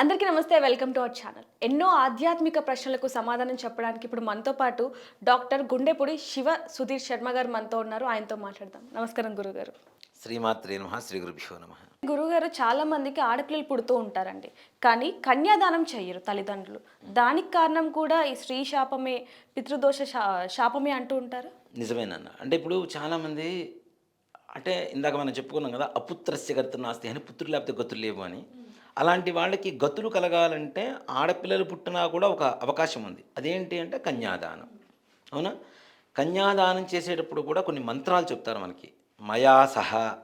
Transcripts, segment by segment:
అందరికీ నమస్తే welcome to our channel. ఎన్నో ఆధ్యాత్మిక ప్రశ్నలకు సమాధానం చెప్పడానికి ఇప్పుడు మనతో పాటు డాక్టర్ గుండెపూడి శివ సుధీర్ శర్మ గారు మనతో ఉన్నారు. ఆయనతో మాట్లాడదాం. నమస్కారం గురుగారు. శ్రీమాత్రే నమ శ్రీ గురుభ్యో నమ. గురుగారు చాలా మందికి ఆడపిల్లలు పుడుతూ ఉంటారండి. కానీ కన్యాదానం చెయ్యరు తల్లిదండ్రులు. దానికి కారణం కూడా ఈ స్త్రీ శాపమే పితృదోష శాపమే అంటూ ఉంటారు? నిజమేనన్న అంటే ఇప్పుడు చాలామంది అంటే ఇందాక మనం చెప్పుకున్నాం కదా అపుత్రస్య నాస్తి అని పుత్రులు లేకపోతే గతులు లేవు అని. అలాంటి వాళ్ళకి గతులు కలగాలంటే ఆడపిల్లలు పుట్టినా కూడా ఒక అవకాశం ఉంది. అదేంటి అంటే కన్యాదానం. అవునా? కన్యాదానం చేసేటప్పుడు కూడా కొన్ని మంత్రాలు చెప్తారు మనకి. మయా సహ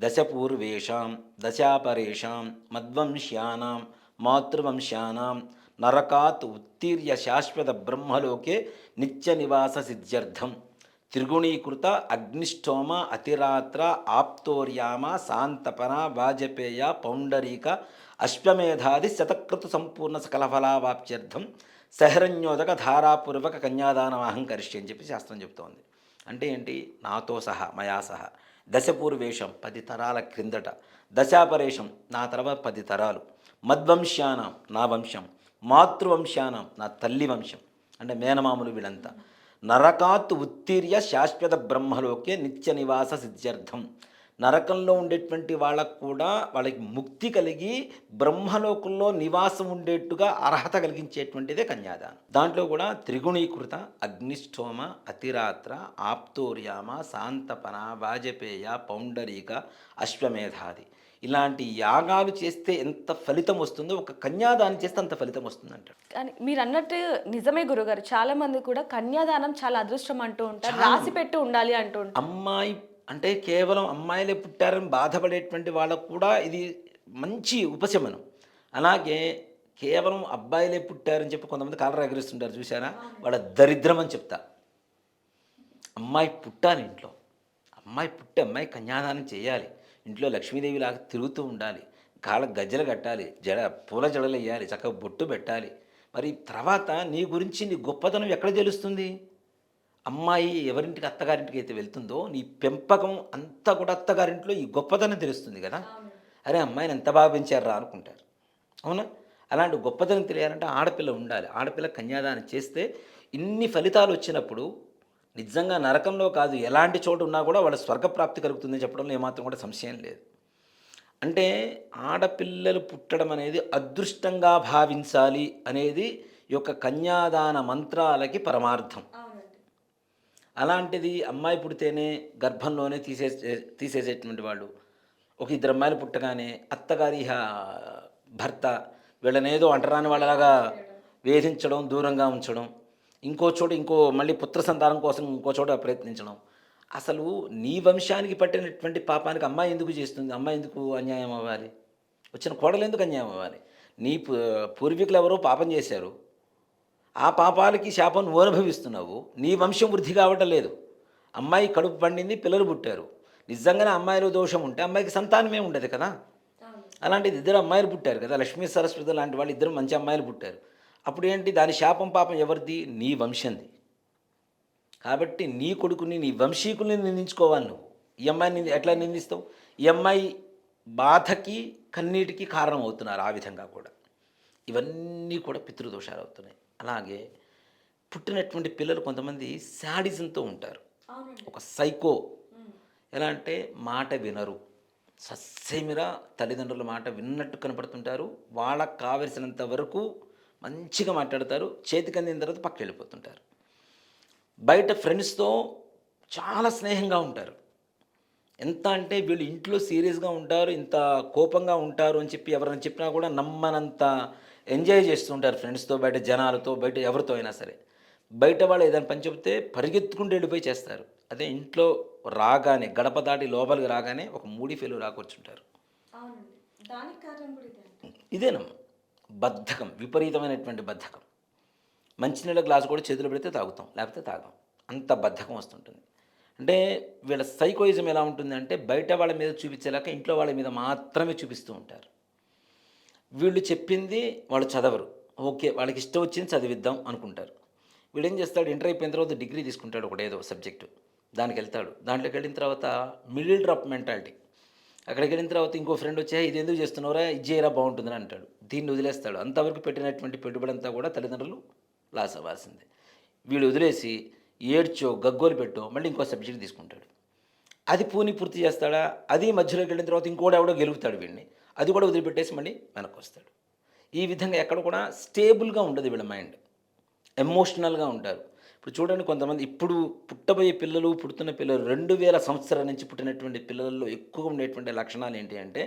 దశపూర్వేషాం దశాపరేషాం మద్వంశ్యానాం మాతృవంశ్యానాం నరకాత్ ఉత్తీర్య శాశ్వత బ్రహ్మలోకే నిత్య నివాస సిద్ధ్యర్థం. త్రిగుణీకృత అగ్నిష్టోమ అతిరాత్ర ఆప్తోర్యామ సాంతపన వాజపేయ పౌండరీక అశ్వమేధాది శతకృత సంపూర్ణ సకలఫలావాప్త్యర్థం సహరణ్యోదక ధారాపూర్వక కన్యాదానమాహం కరిష్య అని చెప్పి శాస్త్రం చెప్తోంది. అంటే ఏంటి? నాతో సహా మయా సహా. దశపూర్వేషం పది తరాల క్రిందట. దశాపరేషం నా తర్వాత పది తరాలు. మద్వంశానం నా వంశం. మాతృవంశానం నా తల్లి వంశం. అంటే మేనమాములు వీళ్ళంతా. నరకాత్ ఉత్తీర్య శాశ్వత బ్రహ్మలోకే నిత్య నివాస సిద్ధ్యర్థం. నరకంలో ఉండేటువంటి వాళ్ళకు కూడా వాళ్ళకి ముక్తి కలిగి బ్రహ్మలోకంలో నివాసం ఉండేట్టుగా అర్హత కలిగించేటువంటిదే కన్యాదానం. దాంట్లో కూడా త్రిగుణీకృత అగ్నిష్టోమ అతిరాత్ర ఆప్తోర్యామ శాంతపన వాజపేయ పౌండరీక అశ్వమేధాది. ఇలాంటి యాగాలు చేస్తే ఎంత ఫలితం వస్తుందో ఒక కన్యాదానం చేస్తే అంత ఫలితం వస్తుందంటాడు కానీ మీరు అన్నట్టు నిజమే గురుగారు. చాలా మంది కూడా కన్యాదానం చాలా అదృష్టం అంటూ ఉంటారు రాసి పెట్టి ఉండాలి అంటూ ఉంటారు. అమ్మాయి అంటే కేవలం అమ్మాయిలే పుట్టారని బాధపడేటువంటి వాళ్ళకు కూడా ఇది మంచి ఉపశమనం. అలాగే కేవలం అబ్బాయిలే పుట్టారని చెప్పి కొంతమంది కాలర్ ఎగరిస్తుంటారు చూసారా వాళ్ళ దరిద్రం అని చెప్తా. అమ్మాయి పుట్టాలి ఇంట్లో. అమ్మాయి పుట్టి అమ్మాయి కన్యాదానం చేయాలి. ఇంట్లో లక్ష్మీదేవి లాగా తిరుగుతూ ఉండాలి. కాళ్ళ గజ్జలు కట్టాలి. జడ పూల జడలు వేయాలి. చక్కగా బొట్టు పెట్టాలి. మరి తర్వాత నీ గురించి నీ గొప్పతనం ఎక్కడ తెలుస్తుంది? అమ్మాయి ఎవరింటికి అత్తగారింటికి అయితే వెళ్తుందో నీ పెంపకం అంతా కూడా అత్తగారింట్లో ఈ గొప్పతనం తెలుస్తుంది కదా? అరే అమ్మాయిని ఎంత బాగా పెంచారా అనుకుంటారు. అవునా? అలాంటి గొప్పతనం తెలియాలంటే ఆడపిల్ల ఉండాలి. ఆడపిల్ల కన్యాదానం చేస్తే ఇన్ని ఫలితాలు వచ్చినప్పుడు నిజంగా నరకంలో కాదు ఎలాంటి చోటు ఉన్నా కూడా వాళ్ళ స్వర్గప్రాప్తి కలుగుతుందని చెప్పడంలో ఏమాత్రం కూడా సంశయం లేదు. అంటే ఆడపిల్లలు పుట్టడం అనేది అదృష్టంగా భావించాలి అనేది ఈ యొక్క కన్యాదాన మంత్రాలకి పరమార్థం. అలాంటిది అమ్మాయి పుడితేనే గర్భంలోనే తీసే తీసేసేటువంటి వాళ్ళు ఒక ఇద్దరు అమ్మాయిలు పుట్టగానే అత్తగారి హ- భర్త వీళ్ళనేదో అంటరాని వాళ్ళలాగా వేధించడం దూరంగా ఉంచడం ఇంకో చోట ఇంకో మళ్ళీ పుత్ర సంతానం కోసం ఇంకో చోట ప్రయత్నించడం. అసలు నీ వంశానికి పట్టినటువంటి పాపానికి అమ్మాయి ఎందుకు చేస్తుంది? అమ్మాయి ఎందుకు అన్యాయం అవ్వాలి? వచ్చిన కోడలు ఎందుకు అన్యాయం అవ్వాలి? నీ పూర్వీకులు ఎవరో పాపం చేశారు. ఆ పాపాలకి శాపం నువ్వు అనుభవిస్తున్నావు. నీ వంశం వృద్ధి కావటం లేదు. అమ్మాయి కడుపు పండింది పిల్లలు పుట్టారు. నిజంగానే అమ్మాయిలో దోషం ఉంటే అమ్మాయికి సంతానమే ఉండదు కదా. అలాంటిది ఇద్దరు అమ్మాయిలు పుట్టారు కదా. లక్ష్మీ సరస్వతి లాంటి వాళ్ళు ఇద్దరు మంచి అమ్మాయిలు పుట్టారు. అప్పుడు ఏంటి? దాని శాపం పాపం ఎవరిది? నీ వంశంది. కాబట్టి నీ కొడుకుని నీ వంశీకుల్ని నిందించుకోవాలి నువ్వు. ఈ అమ్మాయిని ఎట్లా నిందిస్తావు? ఈ అమ్మాయి బాధకి కన్నీటికి కారణం అవుతున్నారు ఆ విధంగా కూడా. ఇవన్నీ కూడా పితృదోషాలు అవుతున్నాయి. అలాగే పుట్టినటువంటి పిల్లలు కొంతమంది శాడిజంతో ఉంటారు. ఒక సైకో. ఎలా అంటే మాట వినరు. సస్సేమిరా తల్లిదండ్రుల మాట విన్నట్టు కనపడుతుంటారు. వాళ్ళకు కావలసినంత వరకు మంచిగా మాట్లాడతారు. చేతికి అందిన తర్వాత పక్కకి వెళ్ళిపోతుంటారు. బయట ఫ్రెండ్స్తో చాలా స్నేహంగా ఉంటారు. ఎంత అంటే వీళ్ళు ఇంట్లో సీరియస్గా ఉంటారు ఇంత కోపంగా ఉంటారు అని చెప్పి ఎవరైనా చెప్పినా కూడా నమ్మనంత ఎంజాయ్ చేస్తుంటారు ఫ్రెండ్స్తో బయట జనాలతో బయట ఎవరితో అయినా సరే. బయట వాళ్ళు ఏదైనా పని చెప్తే పరిగెత్తుకుంటూ వెళ్ళిపోయి చేస్తారు. అదే ఇంట్లో రాగానే గడప దాటి లోపలికి రాగానే ఒక మూడి ఫెయిల్ రాకొచ్చుంటారు. ఇదేనమ్మా. బద్ధకం విపరీతమైనటువంటి బద్ధకం. మంచినీళ్ళ గ్లాసు కూడా చేతిలో పెడితే తాగుతాం లేకపోతే తాగాం. అంత బద్ధకం వస్తుంటుంది. అంటే వీళ్ళ సైకోయిజం ఎలా ఉంటుంది అంటే బయట వాళ్ళ మీద చూపించలేక ఇంట్లో వాళ్ళ మీద మాత్రమే చూపిస్తూ ఉంటారు. వీళ్ళు చెప్పింది వాళ్ళు చదవరు. ఓకే వాళ్ళకి ఇష్టం వచ్చింది చదివిద్దాం అనుకుంటారు. వీడు ఏం చేస్తాడు? ఇంటర్ అయిపోయిన తర్వాత డిగ్రీ తీసుకుంటాడు ఒకటి ఏదో సబ్జెక్టు. దానికి వెళ్తాడు. దాంట్లోకి వెళ్ళిన తర్వాత మిడిల్ డ్రాప్ మెంటాలిటీ. అక్కడికి వెళ్ళిన తర్వాత ఇంకో ఫ్రెండ్ వచ్చా ఇది ఎందుకు చేస్తున్నావురా? ఇది చేయరా? బాగుంటుందని అంటాడు. దీన్ని వదిలేస్తాడు. అంతవరకు పెట్టినటువంటి పెట్టుబడి అంతా కూడా తల్లిదండ్రులు లాస్ అవ్వాల్సిందే. వీడు వదిలేసి ఏడ్చో గగ్గోలు పెట్టో మళ్ళీ ఇంకో సబ్జెక్ట్ తీసుకుంటాడు. అది పూని పూర్తి చేస్తాడా? అది మధ్యలోకి వెళ్ళిన తర్వాత ఇంకోటి ఎవడో గెలుపుతాడు వీడిని. అది కూడా వదిలిపెట్టేసి మళ్ళీ వెనక్కి వస్తాడు ఈ విధంగా ఎక్కడ కూడా స్టేబుల్గా ఉండదు వీళ్ళ మైండ్. ఎమోషనల్గా ఉంటారు. ఇప్పుడు చూడండి కొంతమంది ఇప్పుడు పుట్టబోయే పిల్లలు పుడుతున్న పిల్లలు రెండు వేల సంవత్సరాల నుంచి పుట్టినటువంటి పిల్లల్లో ఎక్కువ ఉండేటువంటి లక్షణాలు ఏంటి అంటే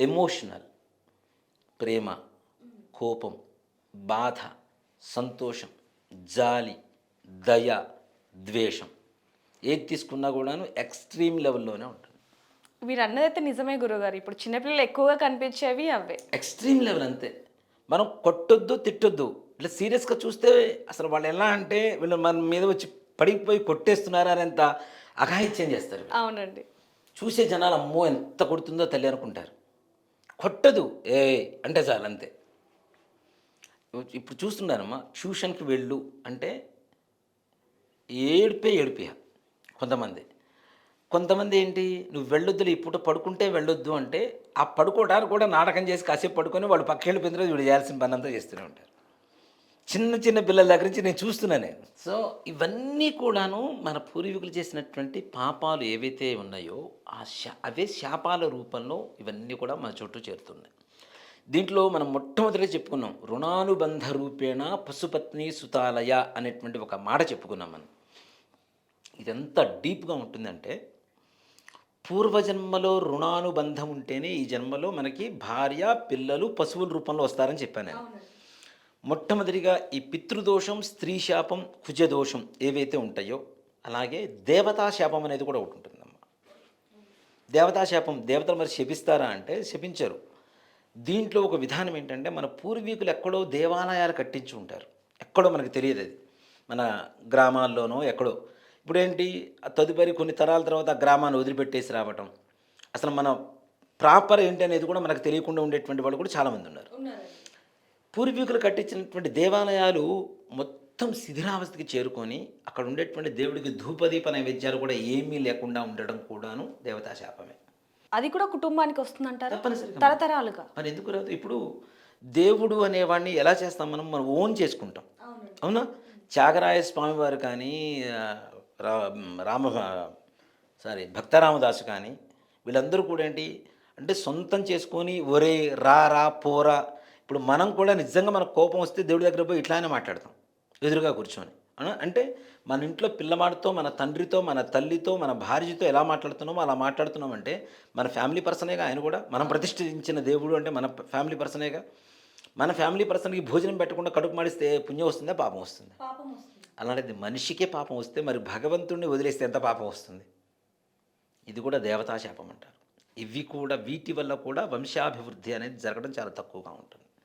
ఎమోషనల్. ప్రేమ కోపం బాధ సంతోషం జాలి దయ ద్వేషం. ఏది తీసుకున్నా కూడాను ఎక్స్ట్రీమ్ లెవెల్లోనే ఉంటుంది మీరు అన్నదైతే నిజమే గురుగారు ఇప్పుడు చిన్నపిల్లలు ఎక్కువగా కనిపించేవి అవే. ఎక్స్ట్రీమ్ లెవెల్ అంతే. మనం కొట్టొద్దు తిట్టొద్దు. ఇట్లా సీరియస్గా చూస్తే అసలు వాళ్ళు ఎలా అంటే వీళ్ళు మన మీద వచ్చి పడిపోయి కొట్టేస్తున్నారు అనేంత అఘాయిత్యం చేస్తారు. అవునండి. చూసే జనాలు అమ్మో ఎంత కొడుతుందో తల్లి అనుకుంటారు. కొట్టదు. ఏ అంటే చాలు అంతే. ఇప్పుడు చూస్తున్నానమ్మా ట్యూషన్కి వెళ్ళు అంటే ఏడిపే ఏడిపియ కొంతమంది. కొంతమంది ఏంటి నువ్వు వెళ్ళొద్దులు ఇప్పుడు పడుకుంటే వెళ్ళొద్దు అంటే ఆ పడుకోవడానికి కూడా నాటకం చేసి కాసేపు పడుకొని వాళ్ళు పక్కేళ్ళు పెందులో వీడు చేయాల్సిన పని అంతా చేస్తూనే ఉంటారు చిన్న చిన్న పిల్లల దగ్గర నుంచి నేను చూస్తున్నా నేను. సో ఇవన్నీ కూడాను మన పూర్వీకులు చేసినటువంటి పాపాలు ఏవైతే ఉన్నాయో ఆ శా అవే శాపాల రూపంలో ఇవన్నీ కూడా మన చుట్టూ చేరుతున్నాయి. దీంట్లో మనం మొట్టమొదటిగా చెప్పుకున్నాం రుణానుబంధ రూపేణ పశుపత్ని సుతాలయ అనేటువంటి ఒక మాట చెప్పుకున్నాం మనం. ఇదెంత డీప్గా ఉంటుందంటే పూర్వజన్మలో రుణానుబంధం ఉంటేనే ఈ జన్మలో మనకి భార్య పిల్లలు పశువుల రూపంలో వస్తారని చెప్పాను నేను. మొట్టమొదటిగా ఈ పితృదోషం స్త్రీ శాపం కుజదోషం ఏవైతే ఉంటాయో అలాగే దేవతా శాపం అనేది కూడా ఒకటి ఉంటుందమ్మా. దేవతా శాపం దేవతలు మరి శపిస్తారా అంటే శపించరు. దీంట్లో ఒక విధానం ఏంటంటే మన పూర్వీకులు ఎక్కడో దేవాలయాలు కట్టించి ఉంటారు ఎక్కడో మనకు తెలియదు అది. మన గ్రామాల్లోనో ఎక్కడో. ఇప్పుడు ఏంటి ఆ తదుపరి కొన్ని తరాల తర్వాత ఆ గ్రామాన్ని వదిలిపెట్టేసి రావటం. అసలు మన ప్రాపర్ ఏంటి అనేది కూడా మనకు తెలియకుండా ఉండేటువంటి వాళ్ళు కూడా చాలామంది ఉన్నారు. పూర్వీకులు కట్టించినటువంటి దేవాలయాలు మొత్తం శిథిలావస్థకి చేరుకొని అక్కడ ఉండేటువంటి దేవుడికి ధూపదీప నైవేద్యాలు కూడా ఏమీ లేకుండా ఉండడం కూడాను దేవతా శాపమే. అది కూడా కుటుంబానికి వస్తుందంటారా? తరతరాలుగా. మరి ఎందుకు రాదు? ఇప్పుడు దేవుడు అనేవాడిని ఎలా చేస్తాం మనం? మనం ఓన్ చేసుకుంటాం. అవునా? త్యాగరాయ స్వామి వారు కానీ రా రామ సారీ భక్తరామదాసు కానీ వీళ్ళందరూ కూడా ఏంటి అంటే సొంతం చేసుకొని ఒరే రా రా పోరా ఇప్పుడు మనం కూడా నిజంగా మనకు కోపం వస్తే దేవుడి దగ్గర పోయి ఇట్లానే మాట్లాడతాం ఎదురుగా కూర్చొని. అంటే మన ఇంట్లో పిల్లవాడితో మన తండ్రితో మన తల్లితో మన భార్యతో ఎలా మాట్లాడుతున్నామో అలా మాట్లాడుతున్నాం అంటే మన ఫ్యామిలీ పర్సనేగా ఆయన కూడా మనం ప్రతిష్ఠించిన దేవుడు అంటే మన ఫ్యామిలీ పర్సనేగా మన ఫ్యామిలీ పర్సన్కి భోజనం పెట్టకుండా కడుపు మాడిస్తే పుణ్యం వస్తుందా? పాపం వస్తుంది. అలాంటిది మనిషికే పాపం వస్తే మరి భగవంతుడిని వదిలేస్తే ఎంత పాపం వస్తుంది? ఇది కూడా దేవతా శాపం అంటారు. ఇవి కూడా వీటి వల్ల కూడా వంశాభివృద్ధి అనేది జరగడం చాలా తక్కువగా ఉంటుంది.